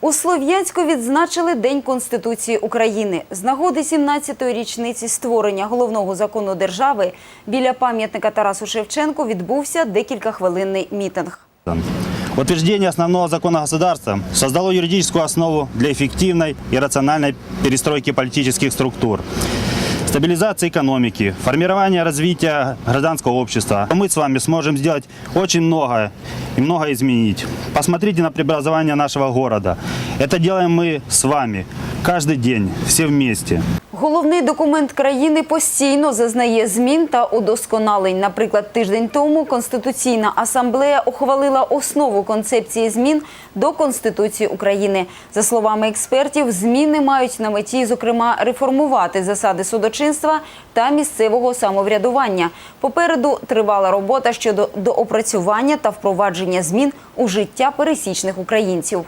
У Слов'янську відзначили День Конституції України. З нагоди 17-ї річниці створення головного закону держави біля пам'ятника Тарасу Шевченку відбувся декілька хвилинний мітинг. Утверждение основного закона государства создало юридическую основу для эффективной и рациональной перестройки политических структур, стабилизации экономики, формирования развития гражданского общества. Мы с вами сможем сделать очень много и много изменить. Посмотрите на преобразование нашего города. Это делаем мы с вами каждый день, все вместе. Головний документ країни постійно зазнає змін та удосконалень. Наприклад, тиждень тому Конституційна асамблея ухвалила основу концепції змін до Конституції України. За словами експертів, зміни мають на меті, зокрема, реформувати засади судочинства та місцевого самоврядування. Попереду тривала робота щодо доопрацювання та впровадження змін у життя пересічних українців.